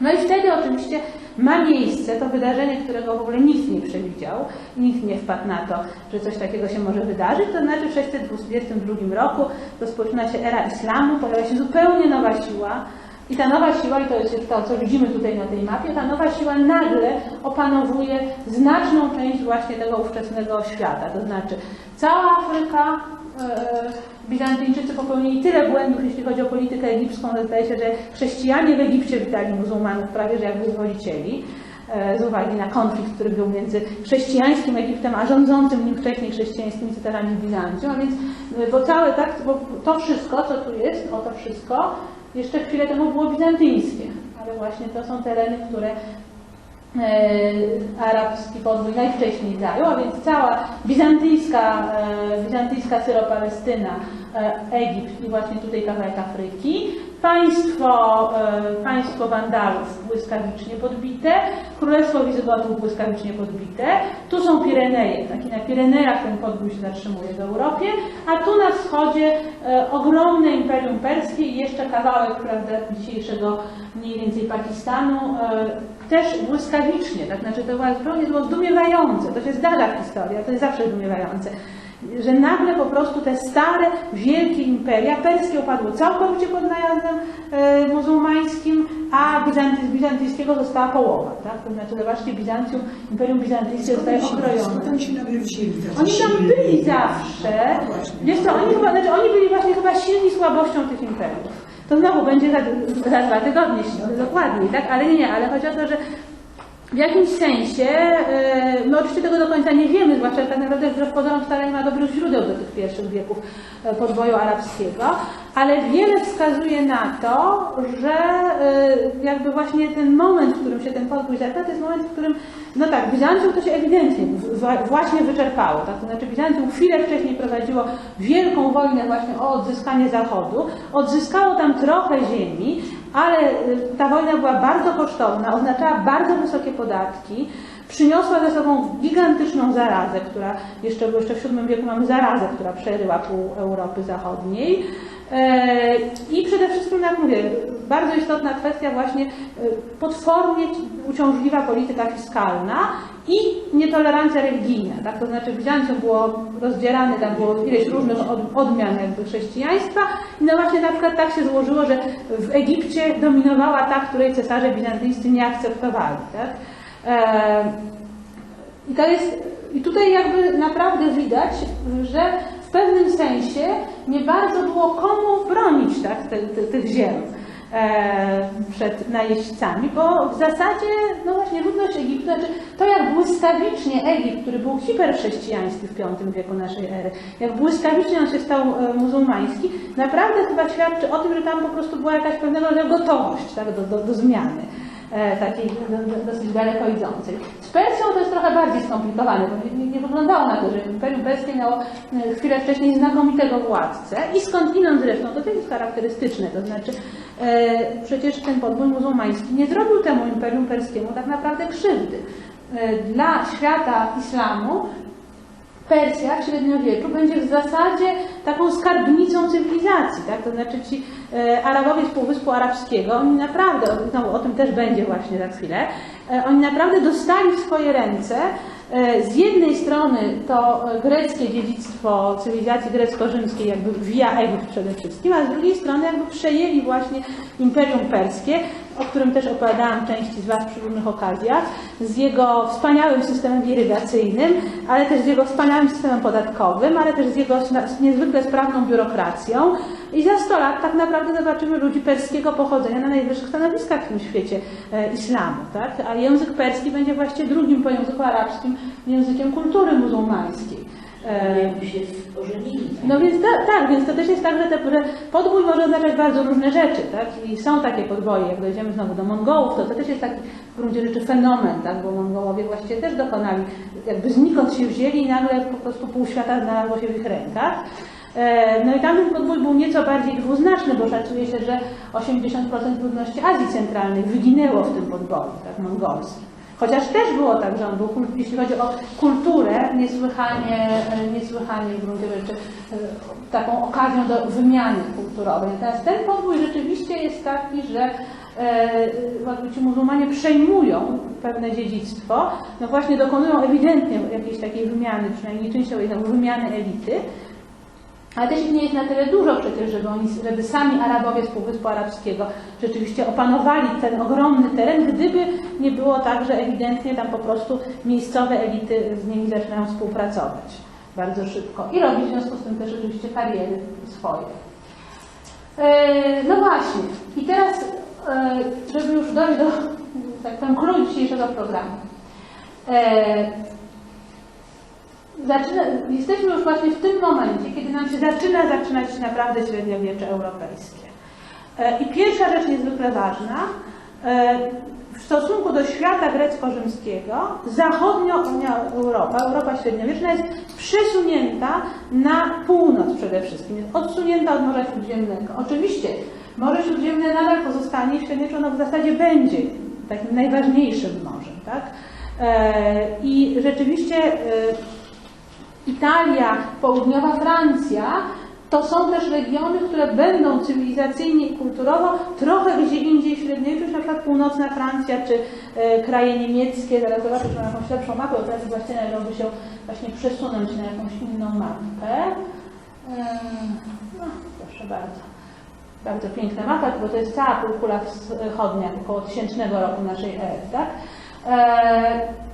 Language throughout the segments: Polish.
No i wtedy oczywiście ma miejsce to wydarzenie, którego w ogóle nikt nie przewidział, nikt nie wpadł na to, że coś takiego się może wydarzyć, to znaczy w 622 roku rozpoczyna się era islamu, pojawia się zupełnie nowa siła i ta nowa siła, i to jest to, co widzimy tutaj na tej mapie, ta nowa siła nagle opanowuje znaczną część właśnie tego ówczesnego świata, to znaczy cała Afryka, e, Bizantyjczycy popełnili tyle błędów, jeśli chodzi o politykę egipską, że zdaje się, że chrześcijanie w Egipcie witali muzułmanów prawie że jak wyzwolicieli e, z uwagi na konflikt, który był między chrześcijańskim Egiptem, a rządzącym nim wcześniej chrześcijańskimi cytarami Bizancjum. A więc e, bo całe tak, bo to wszystko, co tu jest, o to wszystko, jeszcze chwilę temu było bizantyjskie, ale właśnie to są tereny, które arabski podbój najwcześniej zajął, a więc cała bizantyjska, e, bizantyjska Syropalestyna, e, Egipt i właśnie tutaj kawałek Afryki, państwo, e, państwo Wandalów błyskawicznie podbite, królestwo Wizygotów błyskawicznie podbite, tu są Pireneje, tak i na Pirenejach ten podbój się zatrzymuje w Europie, a tu na wschodzie e, ogromne Imperium Perskie i jeszcze kawałek prawda, dzisiejszego mniej więcej Pakistanu, e, też błyskawicznie, tak znaczy to było było zdumiewające, to się zdarza w historii, to jest zawsze zdumiewające, że nagle po prostu te stare, wielkie imperia, perskie opadły całkowicie pod najazdem e, muzułmańskim, a Bizanty, bizantyjskiego została połowa, tak? To znaczy, zobaczcie, Bizancjum, Imperium Bizantyjskie zostaje okrojone. Oni się Oni tam byli zawsze. No właśnie. Wiesz co, oni chyba, znaczy oni byli właśnie chyba silni słabością tych imperiów. To znowu będzie za, za dwa tygodnie, dokładniej, tak? Ale nie, nie, ale chodzi o to, że w jakimś sensie, e, my oczywiście tego do końca nie wiemy, zwłaszcza że tak naprawdę wbrew pozorom wcale nie ma dobrych źródeł do tych pierwszych wieków e, podboju arabskiego, ale wiele wskazuje na to, że e, jakby właśnie ten moment, w którym się ten podbój zaczyna, to jest moment, w którym, no tak, Bizancjum to się ewidentnie właśnie wyczerpało, tak? To znaczy Bizancjum chwilę wcześniej prowadziło wielką wojnę właśnie o odzyskanie Zachodu, odzyskało tam trochę ziemi, ale y, ta wojna była bardzo kosztowna, oznaczała bardzo wysokie podatki, przyniosła ze sobą gigantyczną zarazę, która jeszcze, jeszcze w VII wieku mamy zarazę, która przeryła pół Europy Zachodniej. E, I przede wszystkim, jak mówię, bardzo istotna kwestia właśnie e, potwornie uciążliwa polityka fiskalna i nietolerancja religijna. Tak? To znaczy w Bizancjum było rozdzierane, tam było ileś różnych od, odmian jakby chrześcijaństwa i no właśnie na przykład tak się złożyło, że w Egipcie dominowała ta, której cesarze bizantyjscy nie akceptowali. Tak? E, i to jest, i tutaj jakby naprawdę widać, że w pewnym sensie nie bardzo było komu bronić tak, te, tych ziem przed najeźdźcami, bo w zasadzie, no właśnie ludność Egiptu, znaczy to jak błyskawicznie Egipt, który był hiperchrześcijański w V wieku naszej ery, jak błyskawicznie on się stał e, muzułmański, naprawdę chyba świadczy o tym, że tam po prostu była jakaś pewnego rodzaju gotowość tak, do, do, do zmiany. e, takiej do- do- dosyć daleko idącej. Z Persją to jest trochę bardziej skomplikowane, bo nie, nie, nie wyglądało na to, że Imperium Perskie miało e, chwilę wcześniej znakomitego władcę i skądinąd zresztą, to też jest charakterystyczne, to znaczy e, przecież ten podbój muzułmański nie zrobił temu Imperium Perskiemu tak naprawdę krzywdy. E, dla świata islamu Persja w średniowieczu będzie w zasadzie taką skarbnicą cywilizacji, tak? To znaczy ci e, Arabowie z Półwyspu Arabskiego, oni naprawdę, znowu o tym też będzie właśnie za chwilę, e, oni naprawdę dostali w swoje ręce z jednej strony to e, greckie dziedzictwo cywilizacji grecko-rzymskiej, jakby via Egipt przede wszystkim, a z drugiej strony jakby przejęli właśnie Imperium Perskie, o którym też opowiadałam części z Was przy różnych okazjach, z jego wspaniałym systemem irygacyjnym, ale też z jego wspaniałym systemem podatkowym, ale też z jego niezwykle sprawną biurokracją. I za 100 lat tak naprawdę zobaczymy ludzi perskiego pochodzenia na najwyższych stanowiskach w tym świecie e, islamu. Tak? A język perski będzie właściwie drugim po języku arabskim językiem kultury muzułmańskiej. E, Jakby się tak? no więc ta, tak, więc to też jest tak, że, te, że podbój może oznaczać bardzo różne rzeczy, tak? I są takie podboje, jak dojdziemy znowu do Mongołów, to to też jest taki w gruncie rzeczy fenomen, tak? Bo Mongołowie właściwie też dokonali, jakby znikąd się wzięli i nagle po prostu pół świata znalazło się w ich rękach. E, No i tamten podbój był nieco bardziej dwuznaczny, bo szacuje się, że 80% ludności Azji Centralnej wyginęło w tym podboju, tak, mongolskim. Chociaż też było tak, że on był, jeśli chodzi o kulturę, niesłychanie, e, niesłychanie w gruncie rzeczy e, taką okazją do wymiany kulturowej. Natomiast ten podbój rzeczywiście jest taki, że e, jakby ci muzułmanie przejmują pewne dziedzictwo, no właśnie dokonują ewidentnie jakiejś takiej wymiany, przynajmniej częściowej wymiany elity, ale też ich nie jest na tyle dużo przecież, żeby, oni, żeby sami Arabowie z Półwyspu Arabskiego rzeczywiście opanowali ten ogromny teren, gdyby nie było tak, że ewidentnie tam po prostu miejscowe elity z nimi zaczynają współpracować bardzo szybko i robić w związku z tym też oczywiście kariery swoje. E, No właśnie. I teraz, e, żeby już dojść do, tak powiem, klucz dzisiejszego programu. Zaczyna, jesteśmy już właśnie w tym momencie, kiedy nam się zaczyna zaczynać naprawdę średniowiecze europejskie. E, I pierwsza rzecz niezwykle ważna, e, w stosunku do świata grecko-rzymskiego, zachodnia Europa, Europa średniowieczna jest przesunięta na północ przede wszystkim, jest odsunięta od Morza Śródziemnego. Oczywiście Morze Śródziemne nadal pozostanie, średniowieczu ono w zasadzie będzie takim najważniejszym morzem, tak? E, I rzeczywiście Italia, południowa Francja, to są też regiony, które będą cywilizacyjnie i kulturowo trochę gdzie indziej w średniowieczu, na przykład północna Francja czy e, kraje niemieckie. Zaraz zobaczę, czy mam jakąś lepszą mapę, bo teraz właśnie należałoby się właśnie przesunąć na jakąś inną mapę. E, no, proszę bardzo. Bardzo piękna mapa, bo to jest cała półkula wschodnia, około tysięcznego roku naszej ery, tak? E,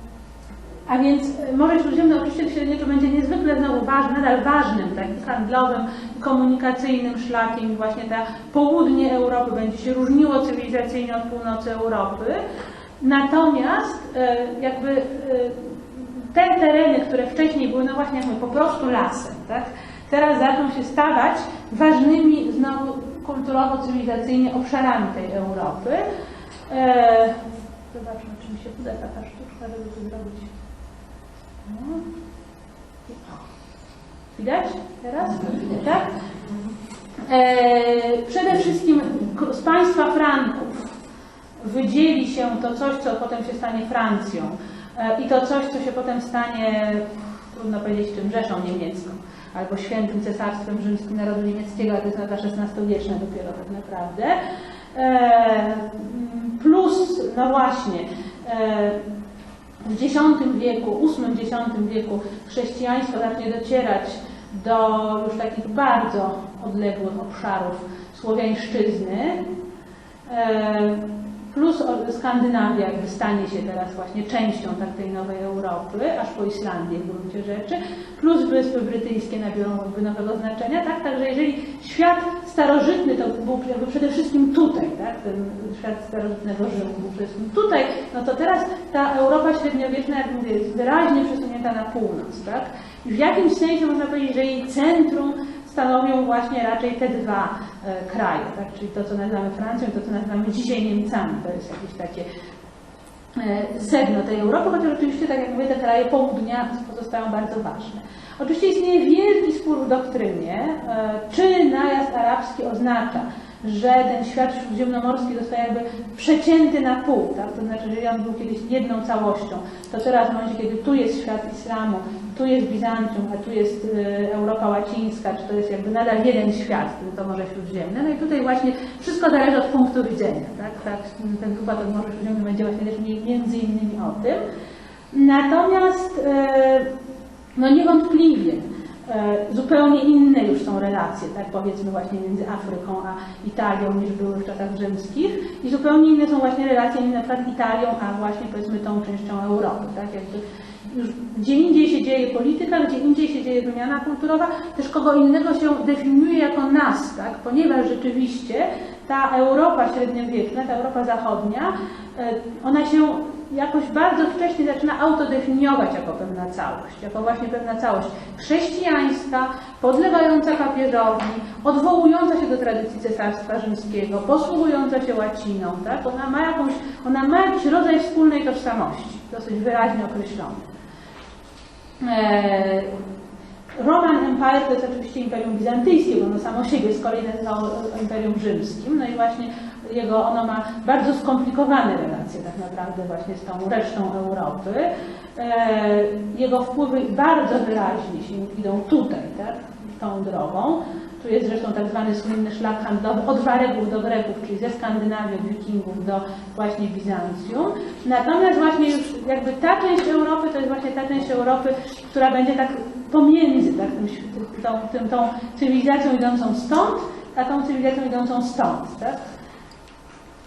a więc Morze Śródziemne oczywiście w średniowieczu będzie niezwykle znowu ważne, nadal ważnym takim handlowym, komunikacyjnym szlakiem właśnie ta południe Europy będzie się różniło cywilizacyjnie od północy Europy. Natomiast e, jakby e, te tereny, które wcześniej były, no właśnie jak my, po prostu lasem, tak? teraz zaczną się stawać ważnymi znowu kulturowo-cywilizacyjnie obszarami tej Europy. E, zobaczmy, czy mi się uda taka sztuczka, żeby to zrobić. Widać teraz? Tak? E, przede wszystkim z państwa Franków wydzieli się to coś, co potem się stanie Francją e, i to coś, co się potem stanie, trudno powiedzieć czym, Rzeszą Niemiecką albo Świętym Cesarstwem Rzymskim Narodu Niemieckiego, ale to jest lata XVI-wieczne dopiero tak naprawdę. E, plus, no właśnie, e, w X wieku, VIII-X wieku chrześcijaństwo zacznie docierać do już takich bardzo odległych obszarów słowiańszczyzny, e, plus Skandynawia jakby stanie się teraz właśnie częścią tak tej nowej Europy, aż po Islandię w gruncie rzeczy, plus Wyspy Brytyjskie nabiorą jakby nowego znaczenia, tak? Także jeżeli świat starożytny to był jakby przede wszystkim tutaj, tak? Ten świat starożytnego Rzymu był przede wszystkim tutaj, no to teraz ta Europa średniowieczna, jak mówię, jest wyraźnie przesunięta na północ, tak? I w jakimś sensie można powiedzieć, że jej centrum stanowią właśnie raczej te dwa e, kraje, tak? czyli to, co nazywamy Francją to, co nazywamy dzisiaj Niemcami. To jest jakieś takie e, sedno tej Europy, chociaż oczywiście, tak jak mówię, te kraje południa pozostają bardzo ważne. Oczywiście istnieje wielki spór w doktrynie, e, czy najazd arabski oznacza, że ten świat śródziemnomorski zostaje jakby przecięty na pół, tak? to znaczy, że on był kiedyś jedną całością, to teraz w momencie, kiedy tu jest świat islamu, tu jest Bizancjum, a tu jest e, Europa łacińska, czy to jest jakby nadal jeden świat, to Morze Śródziemne, no i tutaj właśnie wszystko zależy od punktu widzenia, tak? tak ten wykład o Morzu Śródziemnym będzie właśnie też mi- między innymi o tym. Natomiast e, no niewątpliwie zupełnie inne już są relacje, tak powiedzmy właśnie między Afryką a Italią niż były w czasach rzymskich i zupełnie inne są właśnie relacje między na przykład Italią a właśnie powiedzmy tą częścią Europy, tak jakby już gdzie indziej się dzieje polityka, gdzie indziej się dzieje wymiana kulturowa, też kogo innego się definiuje jako nas, tak? ponieważ rzeczywiście ta Europa średniowieczna, ta Europa zachodnia, e, ona się jakoś bardzo wcześnie zaczyna autodefiniować jako pewna całość, jako właśnie pewna całość chrześcijańska, podlegająca papieżowi, odwołująca się do tradycji cesarstwa rzymskiego, posługująca się łaciną, tak? Ona ma jakąś, ona ma jakiś rodzaj wspólnej tożsamości, dosyć wyraźnie określony. Eee, Roman Empire to jest oczywiście Imperium Bizantyjskie, bo ono samo siebie z kolei nazywało Imperium Rzymskim. No i właśnie jego, ono ma bardzo skomplikowane relacje tak naprawdę właśnie z tą resztą Europy. Eee, Jego wpływy bardzo wyraźnie się idą tutaj, tak, tą drogą. Tu jest zresztą tak zwany słynny szlak handlowy od Waregów do Greków, czyli ze Skandynawii, Wikingów do właśnie Bizancjum. Natomiast właśnie już jakby ta część Europy to jest właśnie ta część Europy, która będzie tak pomiędzy tak, tym, tą, tym, tą cywilizacją idącą stąd, a tą cywilizacją idącą stąd. Tak?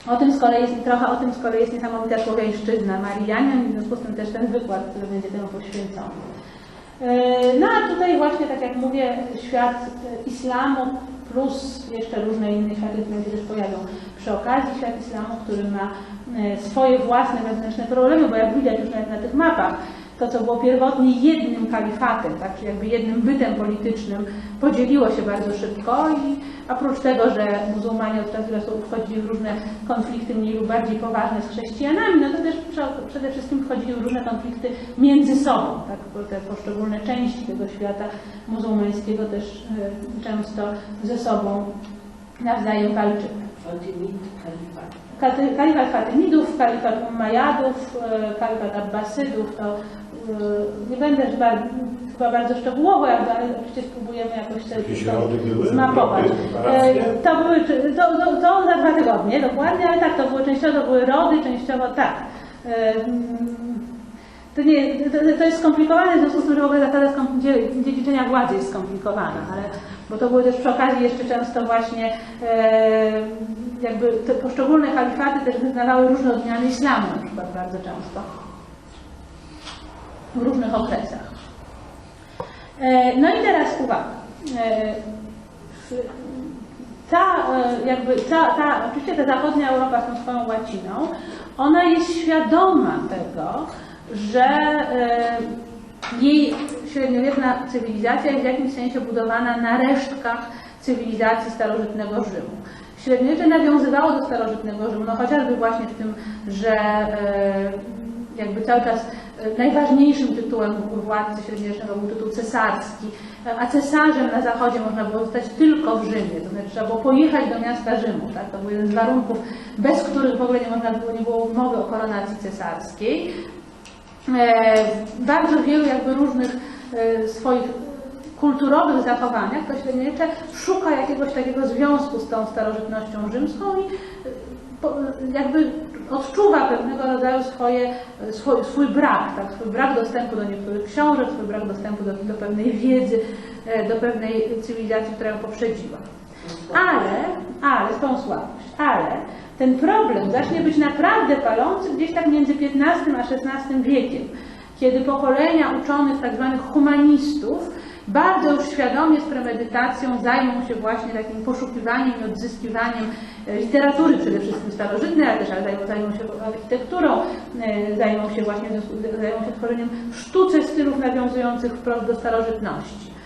O tym z kolei trochę o tym z kolei jest niesamowita słowiańszczyzna Marianian, w związku z tym też ten wykład, który będzie temu poświęcony. E, No a tutaj właśnie, tak jak mówię, świat islamu plus jeszcze różne inne światy, które się też pojawią przy okazji. Świat islamu, który ma e, swoje własne wewnętrzne problemy, bo jak widać już nawet na tych mapach, to co było pierwotnie jednym kalifatem, tak, jakby jednym bytem politycznym, podzieliło się bardzo szybko i oprócz tego, że muzułmanie od czasu do czasu wchodzili w różne konflikty mniej lub bardziej poważne z chrześcijanami, no to też prze- przede wszystkim wchodzili w różne konflikty między sobą, tak, bo te poszczególne części tego świata muzułmańskiego też e, często ze sobą nawzajem walczyły. Fatymid kalifat. Kalifat Fatymidów, kalifat Umayyadów, e, kalifat Abbasydów, to nie będę chyba, chyba bardzo szczegółowo, jakby, ale oczywiście spróbujemy jakoś te, zmapować. E, To, były, to, to, to za dwa tygodnie dokładnie, ale tak, to były częściowo były rody, częściowo tak. E, mm, To, nie, to, to jest skomplikowane, w związku z tym, że w ogóle zasada dziedziczenia władzy jest skomplikowana, ale, bo to były też przy okazji jeszcze często właśnie e, jakby te poszczególne kalifaty też wyznawały różne odmiany islamu na przykład bardzo często w różnych okresach. E, No i teraz uwaga. E, Ta, e, jakby, ta, ta, oczywiście ta zachodnia Europa z tą swoją łaciną, ona jest świadoma tego, że jej średniowieczna cywilizacja jest w jakimś sensie budowana na resztkach cywilizacji starożytnego Rzymu. Średniowiecze nawiązywało do starożytnego Rzymu, no chociażby właśnie w tym, że jakby cały czas najważniejszym tytułem władcy średniowiecznego był tytuł cesarski, a cesarzem na zachodzie można było zostać tylko w Rzymie, to znaczy trzeba było pojechać do miasta Rzymu, tak? to był jeden z warunków, bez których w ogóle nie można było, nie było mowy o koronacji cesarskiej. E, bardzo wielu jakby różnych e, swoich kulturowych zachowaniach to średniowiecze szuka jakiegoś takiego związku z tą starożytnością rzymską i jakby odczuwa pewnego rodzaju swoje, swój, swój brak, tak? swój brak dostępu do niektórych książek, swój brak dostępu do, do pewnej wiedzy, e, do pewnej cywilizacji, która ją poprzedziła. Ale, ale, tą słabość, ale ten problem zacznie być naprawdę palący gdzieś tak między XV a XVI wiekiem, kiedy pokolenia uczonych tak zwanych humanistów bardzo już świadomie z premedytacją zajmą się właśnie takim poszukiwaniem i odzyskiwaniem e, literatury przede wszystkim starożytnej, ale też ale zajmą, zajmą się architekturą, e, zajmą się właśnie zajmą się tworzeniem sztuce stylów nawiązujących wprost do starożytności.